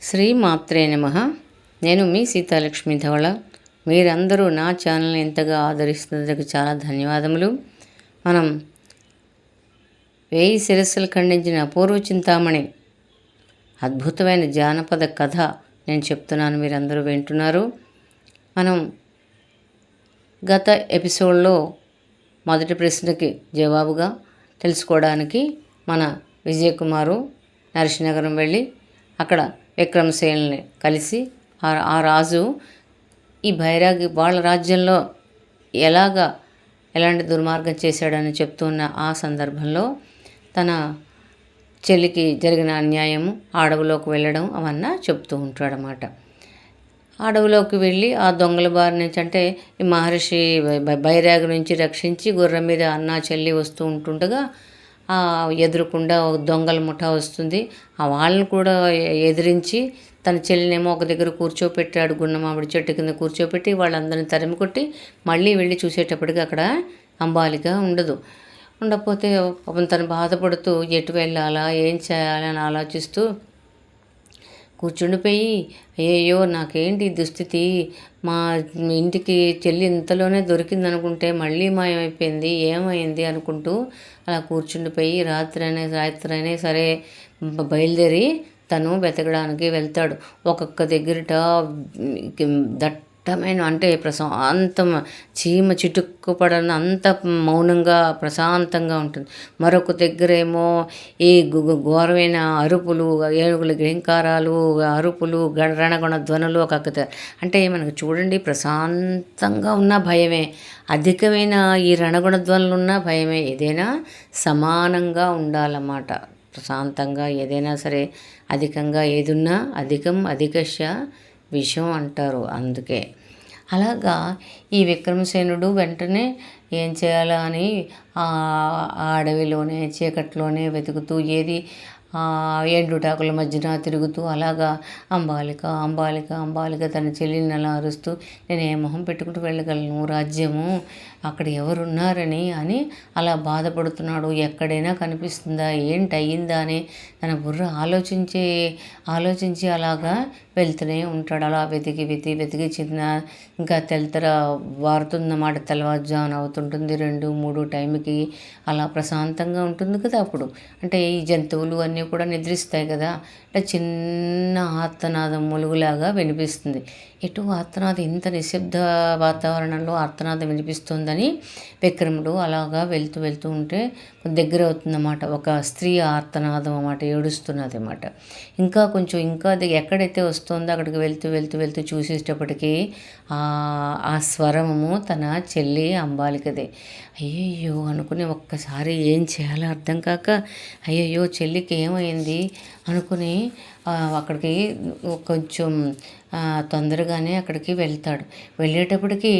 శ్రీ మాత్రే నమ. నేను మీ సీతాలక్ష్మి ధవళ. మీరందరూ నా ఛానల్ని ఎంతగా ఆదరిస్తున్నందుకు చాలా ధన్యవాదములు. మనం వేయి శిరస్సులు ఖండించిన అపూర్వ చింతామణి అద్భుతమైన జానపద కథ నేను చెప్తున్నాను మీరందరూ వింటున్నారు. మనం గత ఎపిసోడ్లో మొదటి ప్రశ్నకి జవాబుగా తెలుసుకోవడానికి మన విజయకుమారు నరసింహనగరం వెళ్ళి అక్కడ విక్రమసేనుని కలిసి ఆ ఆ రాజు ఈ బైరాగి వాళ్ళ రాజ్యంలో ఎలాగా ఎలాంటి దుర్మార్గం చేశాడని చెప్తున్న ఆ సందర్భంలో తన చెల్లికి జరిగిన అన్యాయము అడవిలోకి వెళ్ళడం అవన్నీ చెప్తూ ఉంటాడనమాట అడవిలోకి వెళ్ళి ఆ దొంగల బారి నుంచి అంటే ఈ మహర్షి బై- బైరాగి నుంచి రక్షించి గుర్రం మీద అన్న చెల్లి వస్తూ ఉంటుండగా ఎదురుకుండా ఒక దొంగల ముఠా వస్తుంది. ఆ వాళ్ళని కూడా ఎదిరించి తన చెల్లినేమో ఒక దగ్గర కూర్చోపెట్టాడు గున్న మామిడి చెట్టు కింద కూర్చోపెట్టి వాళ్ళందరిని తరిమి కొట్టి మళ్ళీ వెళ్ళి చూసేటప్పటికి అక్కడ అంబాలిక ఉండదు. ఉండకపోతే పాపం తను బాధపడుతూ ఎటు వెళ్ళాలా ఏం చేయాలని ఆలోచిస్తూ కూర్చుండిపోయి అయ్యయ్యో నాకేంటి దుస్థితి? మా ఇంటికి చెల్లి ఇంతలోనే దొరికింది అనుకుంటే మళ్ళీ మాయమైపోయింది ఏమైంది అనుకుంటూ అలా కూర్చుండిపోయి రాత్రి అనే రాత్రి అయినా సరే బయలుదేరి తను వెతకడానికి వెళ్తాడు. ఒక్కొక్క దగ్గరట దట్టమైన అంటే ప్రశాంతం చీమ చిటుక్కుపడని అంత మౌనంగా ప్రశాంతంగా ఉంటుంది. మరొక దగ్గరేమో ఈ గు- ఘోరమైన అరుపులు ఏనుగుల గ్రహింకారాలు అరుపులు గణ ధ్వనులు ఒక అంటే మనకు చూడండి ప్రశాంతంగా ఉన్న భయమే. అధికమైన ఈ రణగుణ ధ్వనులు ఉన్న భయమే. ఏదైనా సమానంగా ఉండాలన్నమాట. ప్రశాంతంగా ఏదైనా సరే అధికంగా ఏదున్నా అధికం అధికశ విషం అంటారు అందుకే. అలాగా ఈ విక్రమసేనుడు వెంటనే ఏం చేయాలా అని ఆ అడవిలోనే చీకట్లోనే వెతుకుతూ ఏది ఎండుటాకుల మధ్యన తిరుగుతూ అలాగా అంబాలిక అంబాలిక అంబాలిక తన చెల్లిని అలా అరుస్తూ నేను ఏ మొహం పెట్టుకుంటూ వెళ్ళగలను రాజ్యము అక్కడ ఎవరున్నారని అని అలా బాధపడుతున్నాడు. ఎక్కడైనా కనిపిస్తుందా? ఏంటి అయ్యిందా అని తన బుర్ర ఆలోచించే ఆలోచించి అలాగా వెళ్తూనే ఉంటాడు. అలా వెతికి వెతికి వెతికి చిన్న ఇంకా తెల్లతర వారుతుందన్నమాట. తెల్లవారుజామున అవుతుంటుంది. రెండు మూడు టైంకి అలా ప్రశాంతంగా ఉంటుంది కదా అప్పుడు. అంటే ఈ జంతువులు అన్నీ కూడా నిద్రిస్తాయి కదా. అంటే చిన్న ఆర్తనాదం ములుగులాగా వినిపిస్తుంది. ఎటు ఆర్తనాదం ఇంత నిశ్శబ్ద వాతావరణంలో ఆర్తనాదం వినిపిస్తుందని విక్రముడు అలాగా వెళ్తూ వెళ్తూ ఉంటే దగ్గర అవుతుందన్నమాట ఒక స్త్రీ ఆర్తనాదం అన్నమాట ఏడుస్తున్నది అన్నమాట ఇంకా కొంచెం ఇంకా ఎక్కడైతే వస్తుందో అక్కడికి వెళ్తూ వెళ్తూ వెళ్తూ చూసేటప్పటికీ ఆ స్వరము తన చెల్లి అంబాలికదే. అయ్యయ్యో అనుకుని ఒక్కసారి ఏం చేయాలో అర్థం కాక అయ్యయ్యో చెల్లికి ఏమైంది అనుకుని అక్కడికి కొంచెం తొందరగానే అక్కడికి వెళ్తాడు. వెళ్ళేటప్పటికి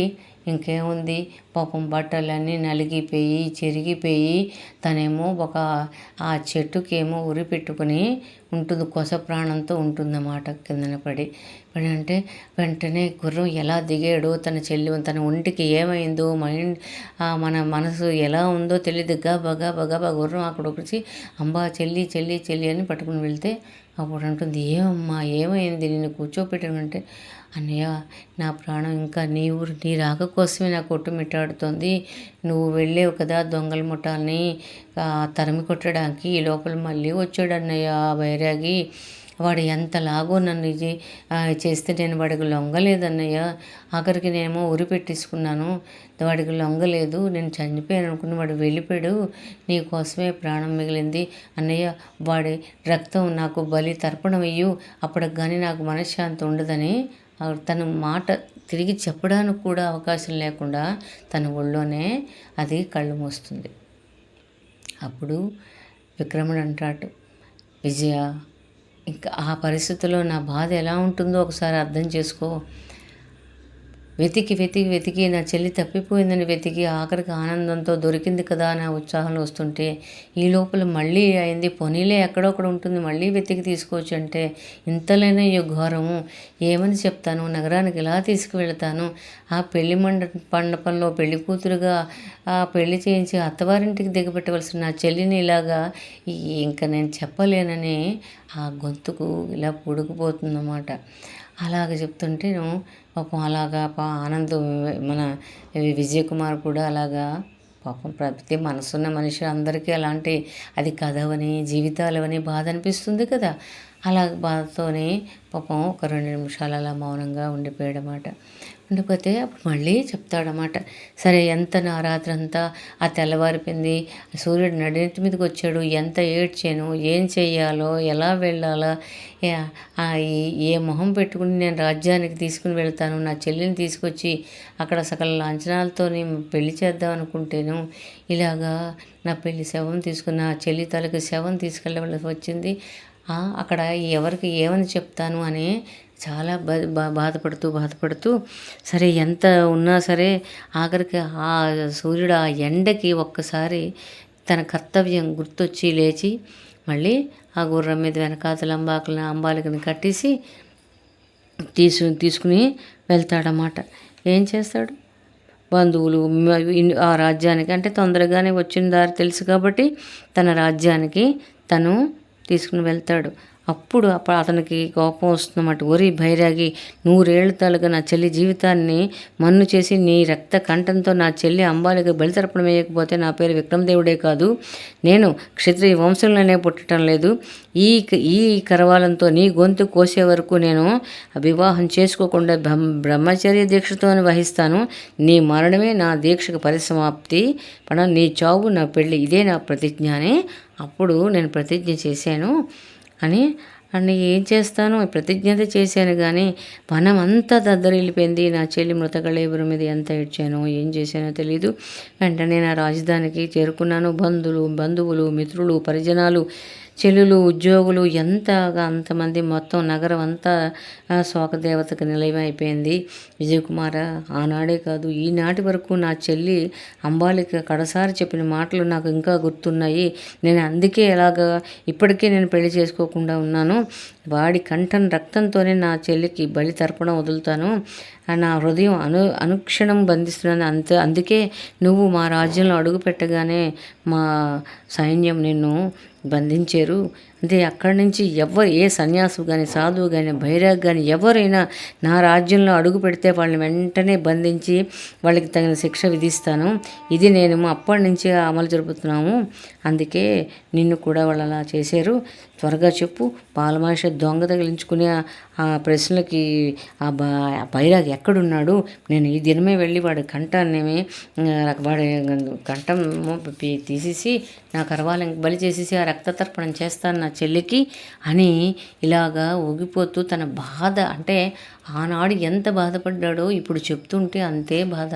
ఇంకేముంది? పాపం బట్టలన్నీ నలిగిపోయి చెరిగిపోయి తనేమో ఒక ఆ చెట్టుకేమో ఉరి పెట్టుకుని ఉంటుంది కొస ప్రాణంతో ఉంటుందన్నమాట కిందన పడి. అంటే వెంటనే గుర్రం ఎలా దిగాడో తన చెల్లి తన ఒంటికి ఏమైందో మైండ్ మన మనసు ఎలా ఉందో తెలియదు గబగా బగబా గుర్రం అక్కడ ఒకటి అంబా చెల్లి చెల్లి చెల్లి అని పట్టుకుని వెళ్తే అప్పుడు అంటుంది ఏమమ్మా ఏమైంది? నిన్ను కూర్చోపెట్టానంటే అన్నయ్య నా ప్రాణం ఇంకా నీ ఊరు నీ రాక కోసమే నా కొట్టుమిట్టాడుతోంది నువ్వు వెళ్ళేవు కదా దొంగల ముఠాల్ని తరిమి కొట్టడానికి. ఈ లోపల మళ్ళీ వచ్చాడు అన్నయ్య ఆ వైరాగి. వాడు ఎంతలాగో నన్ను ఇది చేస్తే నేను వాడికి లొంగలేదన్నయ్య. ఆఖరికి నేనేమో ఉరి పెట్టేసుకున్నాను. వాడికి లొంగలేదు. నేను చనిపోయాను అనుకుని వాడు వెళ్ళిపోయాడు. నీ కోసమే ప్రాణం మిగిలింది. అన్నయ్య వాడి రక్తం నాకు బలి తర్పణం అయ్యు అప్పటికి కానీ నాకు మనశ్శాంతి ఉండదని తన మాట తిరిగి చెప్పడానికి కూడా అవకాశం లేకుండా తన ఒళ్ళోనే అది కళ్ళు మూస్తుంది. అప్పుడు విక్రముడు అంటాడు విజయ ఇంకా ఆ పరిస్థితిలో నా బాధ ఎలా ఉంటుందో ఒకసారి అర్థం చేసుకో. వెతికి వెతికి వెతికి నా చెల్లి తప్పిపోయిందని వెతికి ఆఖరికి ఆనందంతో దొరికింది కదా నా ఉత్సాహంలో వస్తుంటే ఈ లోపల మళ్ళీ అయింది. పొనీలే ఎక్కడొక్కడ ఉంటుంది. మళ్ళీ వెతికి తీసుకోవచ్చు అంటే ఇంతలోనే ఈ ఘోరము ఏమని చెప్తాను? నగరానికి ఎలా తీసుకువెళ్తాను? ఆ పెళ్ళి మండ మండపంలో పెళ్ళి కూతురుగా ఆ పెళ్ళి చేయించి అత్తవారింటికి దిగబెట్టవలసిన నా చెల్లిని ఇలాగా ఇంకా నేను చెప్పలేనని ఆ గొంతుకు ఇలా పొడుకుపోతుందన్నమాట అలాగ చెప్తుంటే పాపం అలాగా పా ఆనందం మన విజయ్ కుమార్ కూడా అలాగా పాపం ప్రతి మనసున్న మనిషి అందరికీ అలాంటి అది కథవని జీవితాలవని బాధ అనిపిస్తుంది కదా. అలా బాధతోనే పాపం ఒక రెండు నిమిషాలు అలా మౌనంగా ఉండిపోయాడనమాట ఉండిపోతే అప్పుడు మళ్ళీ చెప్తాడనమాట సరే ఎంత నా రాత్రి అంతా ఆ తెల్లవారిపోయింది సూర్యుడు నడినెత్తి మీదకి వచ్చాడు ఎంత ఏడ్చాను ఏం చేయాలో ఎలా వెళ్ళాలో ఏ మొహం పెట్టుకుని నేను రాజ్యానికి తీసుకుని వెళ్తాను నా చెల్లిని తీసుకొచ్చి అక్కడ సకల లాంఛనాలతో పెళ్ళి చేద్దాం అనుకుంటేను ఇలాగా నా పెళ్ళి శవం తీసుకున్న చెల్లి తలకి శవం తీసుకెళ్ళవలసి వచ్చింది. అక్కడ ఎవరికి ఏమని చెప్తాను అని చాలా బా బాధపడుతూ బాధపడుతూ సరే ఎంత ఉన్నా సరే ఆఖరికి ఆ సూర్యుడు ఆ ఎండకి ఒక్కసారి తన కర్తవ్యం గుర్తొచ్చి లేచి మళ్ళీ ఆ గుర్రం మీద వెనకాతల అంబాకులను అంబాలికను కట్టేసి తీసు తీసుకుని వెళ్తాడన్నమాట. ఏం చేస్తాడు? బంధువులు ఆ రాజ్యానికి అంటే తొందరగానే వచ్చిన దారి తెలుసు కాబట్టి తన రాజ్యానికి తను తీసుకుని వెళ్తాడు. అప్పుడు అప్పుడు అతనికి కోపం వస్తుందన్నమాట. ఒరి భైరాగి నూరేళ్ళ తాలుగా నా చెల్లి జీవితాన్ని మన్ను చేసి నీ రక్త కంఠంతో నా చెల్లి అంబాలికి బలితర్పణం వేయకపోతే నా పేరు విక్రమదేవుడే కాదు. నేను క్షత్రియ వంశంలోనే పుట్టడం లేదు. ఈ ఈ కరవాలంతో నీ గొంతు కోసే వరకు నేను వివాహం చేసుకోకుండా బ్రహ్మచర్య దీక్షతో వహిస్తాను. నీ మరణమే నా దీక్షకు పరిసమాప్తి. పడ నీ చావు నా పెళ్ళి ఇదే నా ప్రతిజ్ఞ అని అప్పుడు నేను ప్రతిజ్ఞ చేశాను. అని అని ఏం చేస్తాను ప్రతిజ్ఞత చేశాను కానీ వనమంతా అంతా దద్దరిల్లిపోయింది. నా చెల్లి మృతకళేబురు మీద ఎంత ఏడ్చానో ఏం చేశానో తెలియదు వెంటనే నా రాజధానికి చేరుకున్నాను. బంధువులు బంధువులు మిత్రులు పరిజనాలు చెల్లులు ఉద్యోగులు ఎంతగా అంతమంది మొత్తం నగరం అంతా శోకదేవతకు నిలయమైపోయింది. విజయకుమార ఆనాడే కాదు ఈనాటి వరకు నా చెల్లి అంబాలిక కడసారి చెప్పిన మాటలు నాకు ఇంకా గుర్తున్నాయి. నేను అందుకే ఎలాగా ఇప్పటికే నేను పెళ్ళి చేసుకోకుండా ఉన్నాను. వాడి కంఠం రక్తంతోనే నా చెల్లికి బలి తర్పణం వదులుతాను. నా హృదయం అను అనుక్షణం బంధిస్తున్నాను. అంత అందుకే నువ్వు మా రాజ్యంలో అడుగు పెట్టగానే మా సైన్యం నిన్ను బంధించారు. అంటే అక్కడి నుంచి ఎవరు ఏ సన్యాసు కానీ సాధువు కానీ భైరాగ్ కానీ ఎవరైనా నా రాజ్యంలో అడుగు పెడితే వాళ్ళని వెంటనే బంధించి వాళ్ళకి తగిన శిక్ష విధిస్తాను. ఇది నేను అప్పటి నుంచి అమలు జరుపుతున్నాము. అందుకే నిన్ను కూడా వాళ్ళు అలా చేశారు. త్వరగా చెప్పు. పాలమాష దొంగ తగిలించుకునే ఆ ప్రశ్నలకి ఆ బైరాగ్ ఎక్కడున్నాడు? నేను ఈ దినమే వెళ్ళి వాడి కంఠాన్నేమి వాడి కంఠం తీసేసి నా కరవాలని బలి చేసేసి ఆ రక్తతర్పణం చేస్తాను. నా చెల్లికి అని ఇలాగా ఊగిపోతూ తన బాధ అంటే ఆనాడు ఎంత బాధపడ్డాడో ఇప్పుడు చెప్తుంటే అంతే బాధ.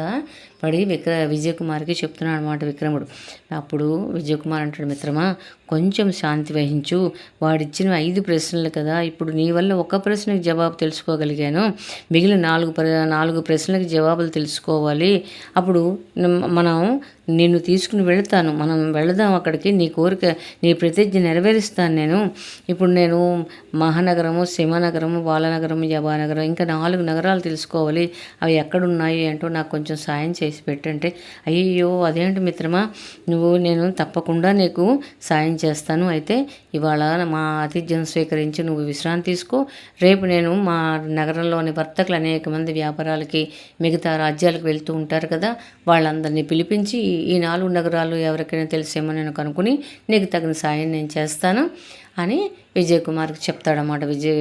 పడి విక్ర విజయకుమార్కి చెప్తున్నాడు అనమాట విక్రముడు. అప్పుడు విజయకుమార్ అంటాడు మిత్రమా కొంచెం శాంతి వహించు. వాడిచ్చిన ఐదు ప్రశ్నలు కదా. ఇప్పుడు నీ వల్ల ఒక ప్రశ్నకి జవాబు తెలుసుకోగలిగాను. మిగిలిన నాలుగు నాలుగు ప్రశ్నలకు జవాబులు తెలుసుకోవాలి. అప్పుడు మనం నిన్ను తీసుకుని వెళతాను. మనం వెళదాం అక్కడికి. నీ కోరిక నీ ప్రతిజ్ఞ నెరవేరుస్తాను నేను. ఇప్పుడు నేను మహానగరము సింహనగరము బాలనగరము యభానగరం ఇంకా నాలుగు నగరాలు తెలుసుకోవాలి. అవి ఎక్కడున్నాయి అంటూ నాకు కొంచెం సాయం చేసి పెట్టంటే అయ్యో అదేంటి మిత్రమా నువ్వు నేను తప్పకుండా నీకు సాయం చేస్తాను. అయితే ఇవాళ మా ఆతిథ్యం స్వీకరించి నువ్వు విశ్రాంతి తీసుకో. రేపు నేను మా నగరంలోని వర్తకులు అనేక మంది వ్యాపారాలకి మిగతా రాజ్యాలకు వెళ్తూ ఉంటారు కదా వాళ్ళందరినీ పిలిపించి ఈ నాలుగు నగరాలు ఎవరికైనా తెలిసేమో నేను కనుక్కుని నీకు తగిన సాయం నేను చేస్తాను అని విజయ్ కుమార్కి చెప్తాడన్నమాట విజయ్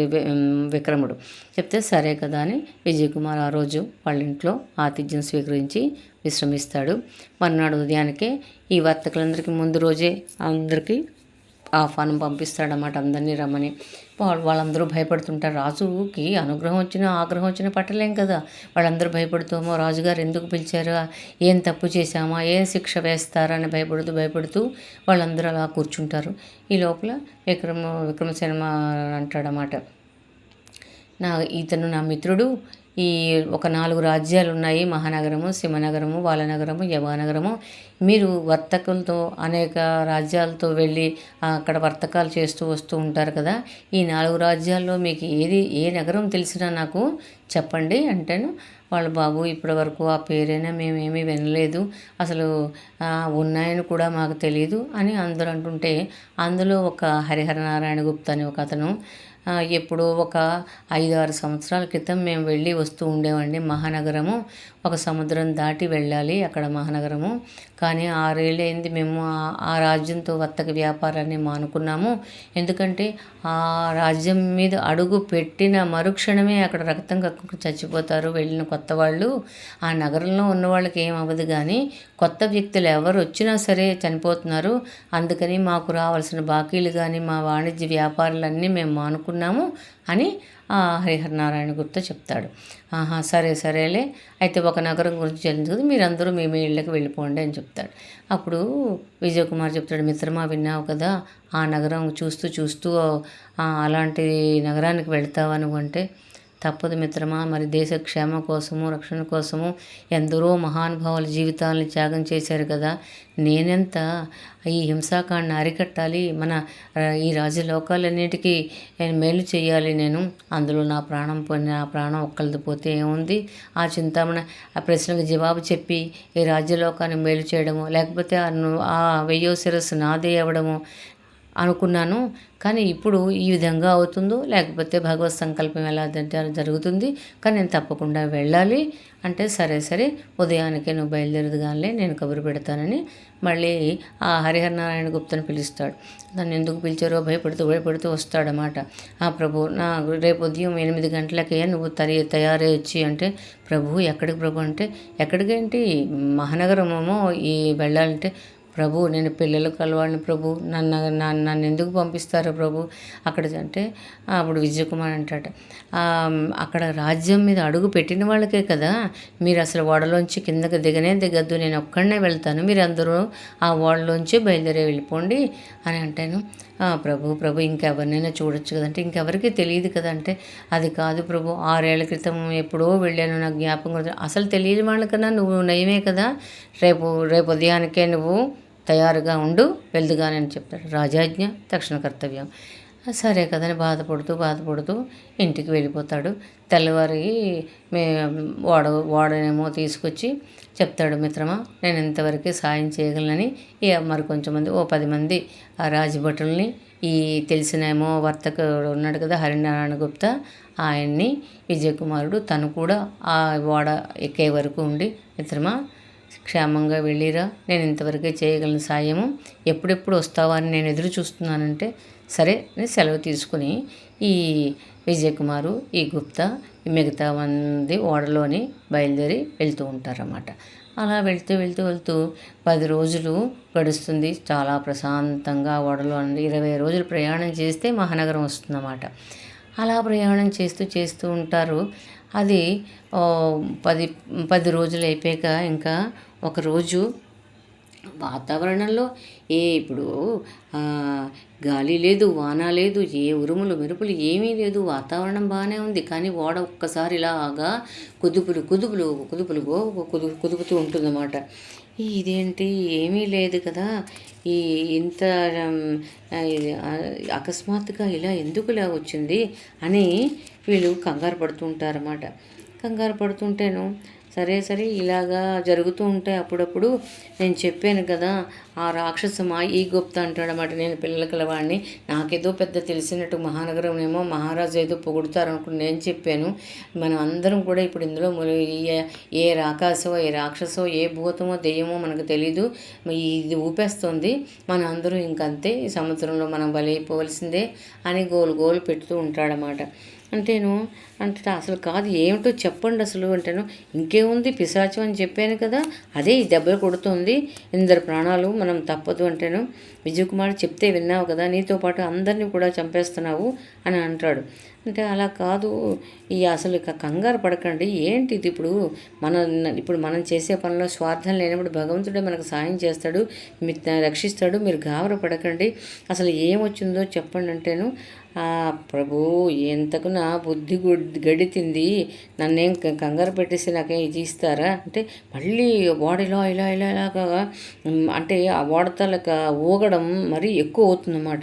విక్రముడు. చెప్తే సరే కదా అని విజయ్ కుమార్ ఆ రోజు వాళ్ళ ఇంట్లో ఆతిథ్యం స్వీకరించి విశ్రమిస్తాడు. మర్నాడు ఉదయానికే ఈ వర్తకులందరికీ ముందు రోజే అందరికీ ఆహ్వానం పంపిస్తాడన్నమాట అందరినీ రమ్మని. వాళ్ళు వాళ్ళందరూ భయపడుతుంటారు. రాజుకి అనుగ్రహం వచ్చినా ఆగ్రహం వచ్చినా పట్టలేం కదా. వాళ్ళందరూ భయపడుతామో రాజుగారు ఎందుకు పిలిచారు? ఏం తప్పు చేశామా? ఏం శిక్ష వేస్తారా అని భయపడుతూ భయపడుతూ వాళ్ళందరూ అలా కూర్చుంటారు. ఈ లోపల విక్రమ విక్రమసేన అంటాడనమాట నా ఇతను నా మిత్రుడు ఈ ఒక నాలుగు రాజ్యాలు ఉన్నాయి మహానగరము సింహనగరము బాలనగరము యవానగరము మీరు వర్తకులతో అనేక రాజ్యాలతో వెళ్ళి అక్కడ వర్తకాలు చేస్తూ వస్తూ ఉంటారు కదా. ఈ నాలుగు రాజ్యాల్లో మీకు ఏది ఏ నగరం తెలిసినా నాకు చెప్పండి అంటేను వాళ్ళ బాబు ఇప్పటి వరకు ఆ పేరైనా మేమేమీ వినలేదు. అసలు ఉన్నాయని కూడా మాకు తెలియదు అని అందరూ అంటుంటే అందులో ఒక హరిహర నారాయణ గుప్తా అని ఒక అతను ఎప్పుడో ఒక ఐదు ఆరు సంవత్సరాల క్రితం మేము వెళ్ళి వస్తూ ఉండేవండి మహానగరము. ఒక సముద్రం దాటి వెళ్ళాలి అక్కడ మహానగరము. కానీ ఆరేళ్ళైంది మేము ఆ రాజ్యంతో వర్తక వ్యాపారాన్ని మానుకున్నాము. ఎందుకంటే ఆ రాజ్యం మీద అడుగు పెట్టిన మరుక్షణమే అక్కడ రక్తం కక్కు చచ్చిపోతారు వెళ్ళిన కొత్త వాళ్ళు. ఆ నగరంలో ఉన్న వాళ్ళకి ఏం అవ్వదు కానీ కొత్త వ్యక్తులు ఎవరు వచ్చినా సరే చనిపోతున్నారు. అందుకని మాకు రావాల్సిన బాకీలు కానీ మా వాణిజ్య వ్యాపారాలన్నీ మేము మానుకున్నాము అని హరిహర నారాయణ చెప్తాడు. ఆహా సరే సరేలే. అయితే ఒక నగరం గురించి తెలుసు మీరందరూ మీ మీ ఇళ్ళకి వెళ్ళిపోండి అని చెప్తాడు. అప్పుడు విజయ్ కుమార్ చెప్తాడు మిత్రమా విన్నావు కదా? ఆ నగరం చూస్తూ చూస్తూ అలాంటి నగరానికి వెళ్తావు అనుకుంటే తప్పదు మిత్రమా. మరి దేశ క్షేమ కోసము రక్షణ కోసము ఎందరో మహానుభావుల జీవితాలను త్యాగం చేశారు కదా. నేనెంత ఈ హింసాకాండను అరికట్టాలి? మన ఈ రాజలోకాలన్నిటికీ నేను మేలు చేయాలి నేను. అందులో నా ప్రాణం పోయిన నా ప్రాణం ఒక్కరిది పోతే ఏముంది? ఆ చింతామణ ఆ ప్రశ్నకు జవాబు చెప్పి ఈ రాజ్యలోకాన్ని మేలు చేయడము లేకపోతే ఆ వెయ్యో శిరస్సు నాదే అవ్వడము అనుకున్నాను. కానీ ఇప్పుడు ఈ విధంగా అవుతుందో లేకపోతే భగవత్ సంకల్పం ఎలా జరుగుతుంది? కానీ నేను తప్పకుండా వెళ్ళాలి. అంటే సరే సరే ఉదయానికే నువ్వు బయలుదేరదు కానీ నేను కబురు పెడతానని మళ్ళీ ఆ హరిహర నారాయణ గుప్తను పిలుస్తాడు. దాన్ని ఎందుకు పిలిచారో భయపడుతూ భయపడుతూ వస్తాడనమాట ఆ ప్రభు నా రేపు ఉదయం ఎనిమిది గంటలకే నువ్వు తరి తయారై వచ్చి అంటే ప్రభు ఎక్కడికి ప్రభు? అంటే ఎక్కడికేంటి? మహానగరమేమో ఈ వెళ్ళాలంటే ప్రభు నేను పిల్లలు కలవాడిని ప్రభు నన్ను నన్ను ఎందుకు పంపిస్తారు ప్రభు? అక్కడ అంటే అప్పుడు విజయకుమార్ అంటాట అక్కడ రాజ్యం మీద అడుగు పెట్టిన వాళ్ళకే కదా. మీరు అసలు ఓడలోంచి కిందకి దిగనే దిగద్దు నేను ఒక్కడనే వెళ్తాను. మీరు అందరూ ఆ ఓడలోంచి బయలుదేరి వెళ్ళిపోండి అని అంటాను. ప్రభు ప్రభు ఇంకెవరినైనా చూడొచ్చు కదంటే ఇంకెవరికి తెలియదు కదంటే అది కాదు ప్రభు ఆరేళ్ళ క్రితం ఎప్పుడో వెళ్ళాను నాకు జ్ఞాపకం అసలు తెలియని వాళ్ళకన్నా నువ్వు నయమే కదా. రేపు రేపు ఉదయానికే నువ్వు తయారుగా ఉండు వెళ్దుగానని చెప్తాడు. రాజాజ్ఞ తక్షణ కర్తవ్యం. సరే కదని బాధపడుతూ బాధపడుతూ ఇంటికి వెళ్ళిపోతాడు. తెల్లవారి మే వాడ వాడనేమో తీసుకొచ్చి చెప్తాడు మిత్రమా నేను ఇంతవరకు సాయం చేయగలనని ఇక మరి కొంచెం మంది ఓ పది మంది ఆ రాజభటుల్ని ఈ తెలిసినేమో వర్తకుడు ఉన్నాడు కదా హరినారాయణ గుప్తా ఆయన్ని విజయకుమారుడు తను కూడా ఆ వాడ ఎక్కే వరకు ఉండి మిత్రమా క్షేమంగా వెళ్ళిరా. నేను ఇంతవరకే చేయగలను సాయము ఎప్పుడెప్పుడు వస్తావా అని నేను ఎదురు చూస్తున్నానంటే సరే అని సెలవు తీసుకుని ఈ విజయకుమారు ఈ గుప్తా మిగతా మంది ఓడలోని బయలుదేరి వెళ్తూ ఉంటారన్నమాట. అలా వెళ్తూ వెళ్తూ వెళ్తూ పది రోజులు గడుస్తుంది. చాలా ప్రశాంతంగా ఓడలో ఇరవై రోజులు ప్రయాణం చేస్తే మహానగరం వస్తుందన్నమాట. అలా ప్రయాణం చేస్తూ చేస్తూ ఉంటారు. అది పది పది రోజులు అయిపోయాక ఇంకా ఒకరోజు వాతావరణంలో ఏ ఇప్పుడు గాలి లేదు వాన లేదు ఏ ఉరుములు మెరుపులు ఏమీ లేదు వాతావరణం బాగానే ఉంది. కానీ ఓడ ఒక్కసారి ఇలాగా కుదుపులు కుదుపులు కుదుపులు కుదు కుదుపుతూ ఉంటుందన్నమాట. ఇదేంటి? ఏమీ లేదు కదా. ఈ ఇంత అకస్మాత్తుగా ఇలా ఎందుకులా వచ్చింది అని వీళ్ళు కంగారు పడుతుంటారన్నమాట కంగారు పడుతుంటేను సరే సరే ఇలాగా జరుగుతూ ఉంటాయి అప్పుడప్పుడు నేను చెప్పాను కదా ఆ రాక్షసమా ఈ గుప్త అంటాడమాట నేను పిల్లల వాడిని నాకేదో పెద్ద తెలిసినట్టు మహానగరం ఏమో మహారాజు ఏదో పొగుడుతారనుకుని నేను చెప్పాను. మనం అందరం కూడా ఇప్పుడు ఇందులో ఏ రాకాసో ఏ రాక్షసో ఏ భూతమో దెయ్యమో మనకు తెలీదు. ఇది ఊపేస్తుంది. మన అందరూ ఇంకంతే. ఈ సముద్రంలో మనం బలైపోవలసిందే అని గోలు గోలు పెడుతూ ఉంటాడనమాట అంటేను అంటే అసలు కాదు. ఏమిటో చెప్పండి అసలు అంటాను ఇంకేముంది పిశాచం అని చెప్పాను కదా అదే ఈ దెబ్బలు కొడుతుంది. ఇందరు ప్రాణాలు మనం తప్పదు అంటేను విజయకుమార్ చెప్తే విన్నావు కదా నీతో పాటు అందరినీ కూడా చంపేస్తున్నావు అని అంటాడు. అంటే అలా కాదు. ఈ అసలు ఇక కంగారు పడకండి. ఏంటి ఇది ఇప్పుడు? మన ఇప్పుడు మనం చేసే పనిలో స్వార్థం లేనప్పుడు భగవంతుడే మనకు సాయం చేస్తాడు రక్షిస్తాడు మీరు గాబర పడకండి. అసలు ఏమొచ్చిందో చెప్పండి అంటేను ప్రభు ఎంతకు నా బుద్ధి గుడ్- గడితింది. నన్నేం కంగారు పెట్టేసి నాకేం ఇది ఇస్తారా? అంటే మళ్ళీ వాడిలో ఇలా ఇలా ఇలాగా అంటే ఆ వాడతలక ఊగడం మరీ ఎక్కువ అవుతుందన్నమాట.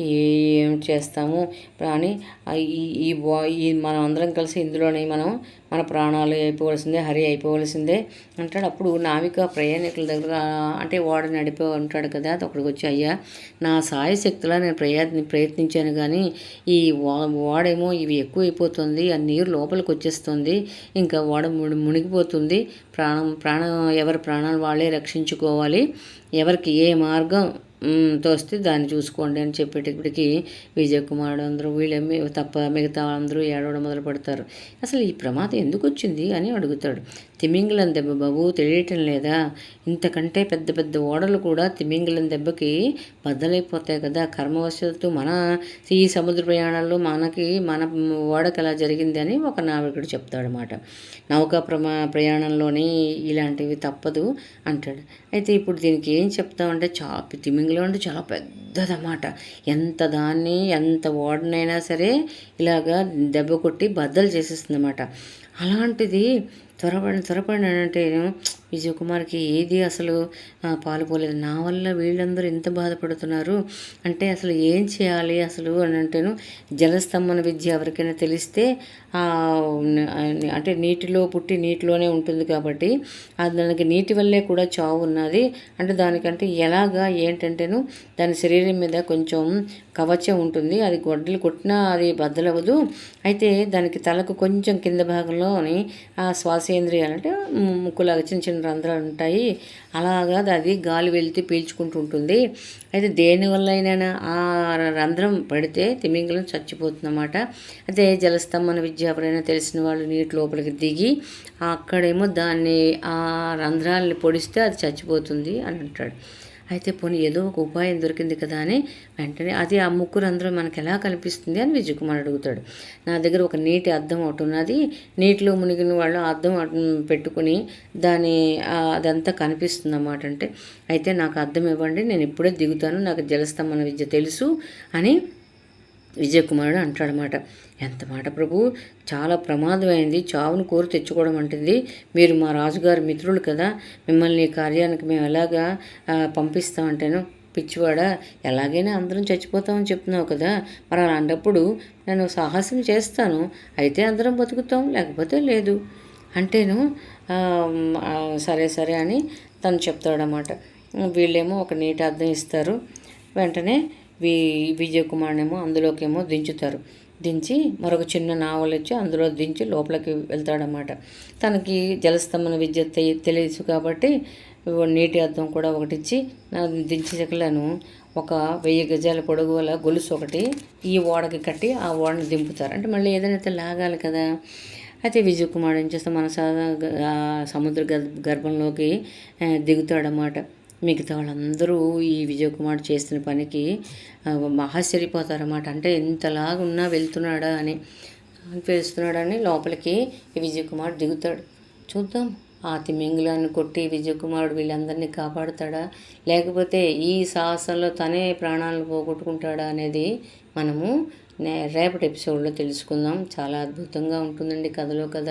ఏం చేస్తాము? అని ఈ ఈ బా ఈ మనం అందరం కలిసి ఇందులోనే మనం మన ప్రాణాలు అయిపోవలసిందే హరి అయిపోవలసిందే అంటాడు. అప్పుడు నావిక ప్రయాణికుల దగ్గర అంటే వాడు నడిపే ఉంటాడు కదా అక్కడికి వచ్చి అయ్యా నా సాయ శక్తిలా నేను ప్రయత్ని ప్రయత్నించాను కానీ ఈ వాడేమో ఇవి ఎక్కువ అయిపోతుంది ఆ నీరు లోపలికి వచ్చేస్తుంది ఇంకా వాడ ముడి- మునిగిపోతుంది. ప్రాణం ప్రాణం ఎవరి ప్రాణాలు వాళ్ళే రక్షించుకోవాలి. ఎవరికి ఏ మార్గం తోస్తే దాన్ని చూసుకోండి అని చెప్పేటప్పటికి విజయ్ కుమారుడు అందరూ వీళ్ళేమి తప్ప మిగతా అందరూ ఏడవడం మొదలు పెడతారు. అసలు ఈ ప్రమాదం ఎందుకు వచ్చింది అని అడుగుతాడు. తిమింగలం దెబ్బ బాబు తెలియటం లేదా? ఇంతకంటే పెద్ద పెద్ద ఓడలు కూడా తిమింగలం దెబ్బకి బద్దలైపోతాయి కదా. కర్మవశత్తు మన ఈ సముద్ర ప్రయాణాల్లో మనకి మన ఓడకి ఎలా జరిగింది అని ఒక నావికుడు చెప్తాడనమాట నౌకా ప్రమా ప్రయాణంలోనే ఇలాంటివి తప్పదు అంటాడు. అయితే ఇప్పుడు దీనికి ఏం చెప్తామంటే చా తిమింగ ఇంగ్లాండ్ చాలా పెద్దదన్నమాట. ఎంత దాన్ని ఎంత ఓడనైనా సరే ఇలాగా దెబ్బ కొట్టి బద్దలు చేసేస్తుంది అలాంటిది త్వరపడి త్వరపడి అంటే విజయ్ కుమార్కి ఏది అసలు పాలుపోలేదు నా వల్ల వీళ్ళందరూ ఎంత బాధపడుతున్నారు అంటే అసలు ఏం చేయాలి అసలు అని అంటేను జలస్తంభన విద్య ఎవరికైనా తెలిస్తే అంటే నీటిలో పుట్టి నీటిలోనే ఉంటుంది కాబట్టి అది దానికి నీటి వల్లే కూడా చావు ఉన్నది. అంటే దానికంటే ఎలాగా ఏంటంటేను దాని శరీరం మీద కొంచెం కవచం ఉంటుంది అది గొడ్డలు కొట్టినా అది బద్దలవ్వదు. అయితే దానికి తలకు కొంచెం కింద భాగంలోని ఆ శ్వాసేంద్రియాలు అంటే ముక్కులాగా చిన్న చిన్న రంధ్రాలు ఉంటాయి. అలాగా అది గాలి వెళితే పీల్చుకుంటూ ఉంటుంది. అయితే దేనివల్ల అయినా ఆ రంధ్రం పడితే తిమింగలం చచ్చిపోతుందన్నమాట. అయితే జలస్తంభన విద్య ఎవరైనా తెలిసిన వాళ్ళు నీటి లోపలికి దిగి అక్కడేమో దాన్ని ఆ రంధ్రాలని పొడిస్తే అది చచ్చిపోతుంది అని అంటాడు. అయితే పోనీ ఏదో ఒక ఉపాయం దొరికింది కదా అని వెంటనే అది ఆ ముగ్గురు అందరూ మనకు ఎలా కనిపిస్తుంది అని విజయకుమార్ అడుగుతాడు. నా దగ్గర ఒక నీటి అద్దం ఒకటి ఉన్నది. నీటిలో మునిగిన వాళ్ళు ఆ అద్దం అటు పెట్టుకుని దాని అదంతా కనిపిస్తుంది అన్నమాట అంటే అయితే నాకు అర్థం ఇవ్వండి నేను ఇప్పుడే దిగుతాను నాకు జలస్తంభన విద్య తెలుసు అని విజయకుమారుడు అంటాడనమాట ఎంత మాట ప్రభు? చాలా ప్రమాదమైంది. చావును కోరి తెచ్చుకోవడం అంటుంది మీరు మా రాజుగారి మిత్రులు కదా. మిమ్మల్ని కార్యానికి మేము ఎలాగా ఆ, పంపిస్తామంటేను పిచ్చివాడా? ఎలాగైనా అందరం చచ్చిపోతామని చెప్తున్నావు కదా. మరి అలాంటప్పుడు నేను సాహసం చేస్తాను. అయితే అందరం బతుకుతాం లేకపోతే లేదు. అంటేను సరే సరే అని తను చెప్తాడనమాట వీళ్ళేమో ఒక నీటి అర్థం ఇస్తారు. వెంటనే వి విజయ్ కుమార్నేమో అందులోకేమో దించుతారు. దించి మరొక చిన్న నావలిచ్చి అందులో దించి లోపలికి వెళ్తాడనమాట తనకి జలస్తంభన విద్య తెలియదు కాబట్టి నీటి అద్దం కూడా ఒకటి ఇచ్చి దించి చెక్కలను. ఒక వెయ్యి గజాల పొడుగు వల్ల గొలుసు ఒకటి ఈ ఓడకి కట్టి ఆ ఓడని దింపుతారు. అంటే మళ్ళీ ఏదైనా అయితే లాగాలి కదా. అయితే విజయ్ కుమార్ ఏం చేస్తే మన సముద్ర గర్భంలోకి దిగుతాడనమాట మిగతా వాళ్ళందరూ ఈ విజయకుమార్ చేసిన పనికి ఆ, ఆశ్చర్యపోతారన్నమాట. అంటే ఇంతలాగా ఉన్నా వెళ్తున్నాడా అని వెళ్తున్నాడని లోపలికి విజయకుమార్ దిగుతాడు. చూద్దాం ఆ తిమింగులను కొట్టి విజయ్ కుమారుడు వీళ్ళందరినీ కాపాడుతాడా? లేకపోతే ఈ సాహసంలో తనే ప్రాణాలను పోగొట్టుకుంటాడా అనేది మనము రేపటి ఎపిసోడ్లో తెలుసుకుందాం. చాలా అద్భుతంగా ఉంటుందండి కథలో కథ.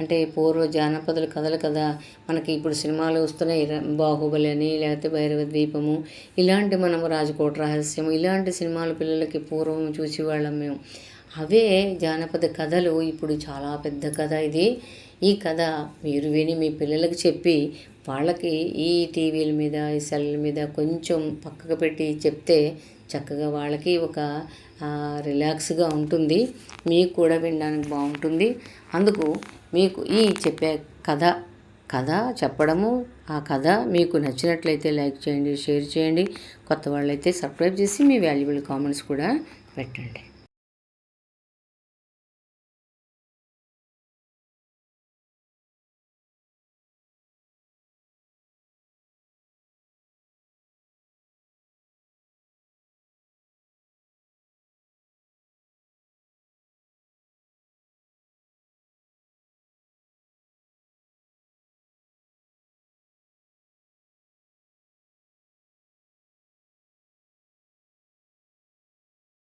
అంటే పూర్వ జానపదుల కథలు కదా. మనకి ఇప్పుడు సినిమాలు వస్తున్నాయి. ర- బాహుబలి అని లేకపోతే భైరవ ద్వీపము. ఇలాంటి మనము రాజకోట రహస్యం ఇలాంటి సినిమాలు పిల్లలకి పూర్వం చూసేవాళ్ళం మేము. అవే జానపద కథలు. ఇప్పుడు చాలా పెద్ద కథ ఇది. ఈ కథ మీరు విని మీ పిల్లలకు చెప్పి వాళ్ళకి ఈ టీవీల మీద ఈ సెల్ మీద కొంచెం పక్కకు పెట్టి చెప్తే చక్కగా వాళ్ళకి ఒక రిలాక్స్గా ఉంటుంది. మీకు కూడా వినడానికి బాగుంటుంది. అందుకు మీకు ఈ చెప్పే కథ కథ చెప్పడము ఆ కథ మీకు నచ్చినట్లయితే లైక్ చేయండి షేర్ చేయండి. కొత్త వాళ్ళైతే సబ్స్క్రైబ్ చేసి మీ వాల్యుబుల్ కామెంట్స్ కూడా పెట్టండి.